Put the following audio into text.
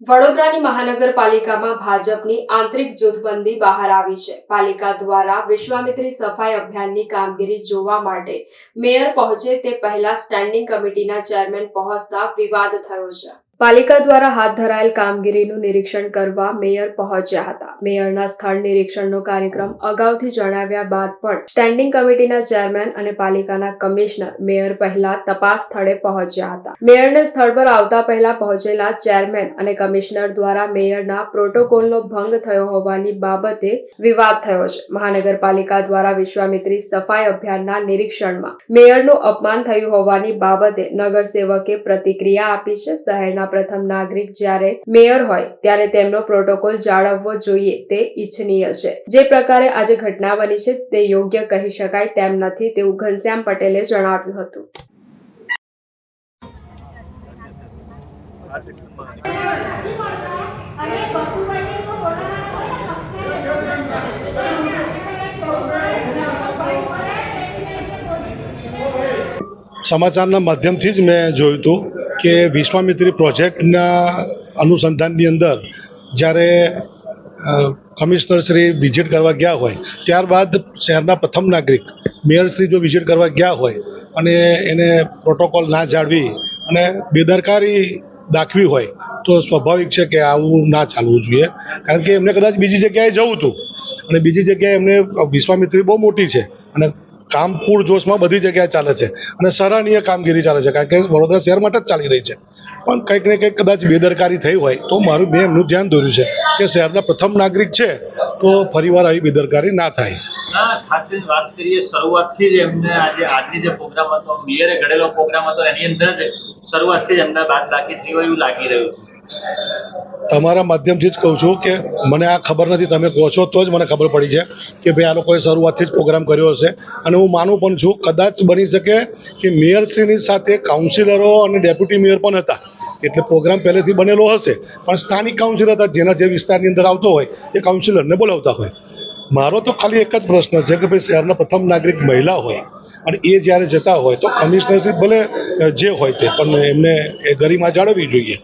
વડોદરાની મહાનગરપાલિકામાં ભાજપની આંતરિક જૂથબંધી બહાર આવી છે. પાલિકા દ્વારા વિશ્વામિત્રી સફાઈ અભિયાનની કામગીરી જોવા માટે મેયર પહોંચે તે પહેલા સ્ટેન્ડિંગ કમિટીના ચેરમેન પહોંચતા વિવાદ થયો છે. પાલિકા દ્વારા હાથ ધરાયેલ કામગીરીનું નિરીક્ષણ કરવા મેયર પહોંચ્યા હતા. મેયરના સ્થળ નિરીક્ષણનો કાર્યક્રમ અગાઉથી જણાવ્યા બાદ પણ સ્ટેન્ડિંગ કમિટીના ચેરમેન અને પાલિકાના કમિશનર મેયર પહેલા તપાસ સ્થળે પહોંચ્યા હતા. મેયરને સ્થળ પર આવતા પહેલા પહોંચેલા ચેરમેન અને કમિશનર દ્વારા મેયરના પ્રોટોકોલનો ભંગ થયો હોવાની બાબતે વિવાદ થયો છે. મહાનગરપાલિકા દ્વારા વિશ્વામિત્રી સફાઈ અભિયાનના નિરીક્ષણમાં મેયરનું અપમાન થયું હોવાની બાબતે નગરસેવકે પ્રતિક્રિયા આપી છે. શહેરના પ્રથમ નાગરિક જ્યારે મેયર હોય ત્યારે તેમનો પ્રોટોકોલ જાળવવો જોઈએ તે ઈચ્છનીય છે. જે પ્રકારે આજે ઘટના બની છે તે યોગ્ય કહી શકાય તેમ નથી તેવું ઘનશ્યામ પટેલે જણાવ્યું હતું. સમાચારના માધ્યમથી જ મેં જોયું હતું કે વિશ્વામિત્રી પ્રોજેક્ટના અનુસંધાનની અંદર જ્યારે કમિશનર શ્રી વિઝિટ કરવા ગયા હોય, ત્યારબાદ શહેરના પ્રથમ નાગરિક, મેયર શ્રી જો વિઝિટ કરવા ગયા હોય અને એને પ્રોટોકોલ ના જાળવી અને બેદરકારી દાખવી હોય, તો સ્વાભાવિક છે કે આવું ના ચાલવું જોઈએ. કારણ કે એમને કદાચ બીજી જગ્યાએ જવું હતું અને બીજી જગ્યાએ એમને વિશ્વામિત્રી બહુ મોટી છે અને કામ પૂરજોશમાં બધી જગ્યાએ ચાલે છે. અને સરાહનીય કામગીરી ચાલે છે, કારણ કે વડોદરા શહેર માટે જ ચાલી રહી છે. પણ કંઈક ને કંઈક કદાચ બેદરકારી થઈ હોય, તો મારું મેં એમનું ધ્યાન દોર્યું છે કે શહેરના પ્રથમ નાગરિક છે, તો ફરીવાર આવી બેદરકારી ના થાય. ખાસ કરીને વાત કરીએ, શરૂઆતથી જ એમને આજે, આજની જે પ્રોગ્રામ હતો, મેયરે ઘડેલો પ્રોગ્રામ હતો, એની અંદર જ શરૂઆતથી જ એમને બાદ બાકી થઈ હોય એવું લાગી રહ્યું. તમારા માધ્યમથી જ કહું છું કે મને આ ખબર નથી, તમે કહો છો તો જ મને ખબર પડી છે કે ભાઈ આ લોકોએ શરૂઆતથી જ પ્રોગ્રામ કર્યો હશે. અને હું માનું પણ છું, કદાચ બની શકે કે મેયરશ્રીની સાથે કાઉન્સિલરો અને ડેપ્યુટી મેયર પણ હતા. એટલે પ્રોગ્રામ પહેલેથી બનેલો હશે, પણ સ્થાનિક કાઉન્સિલર હતા, જેના જે વિસ્તારની અંદર આવતો હોય, એ કાઉન્સિલરને બોલાવતા હોય. મારો તો ખાલી એક જ પ્રશ્ન છે કે ભાઈ શહેરના પ્રથમ નાગરિક મહિલા હોય અને એ જ્યારે જતા હોય તો કમિશનરશીપ ભલે જે હોય તે, પણ એમને એ ગરિમા જાળવવી જોઈએ.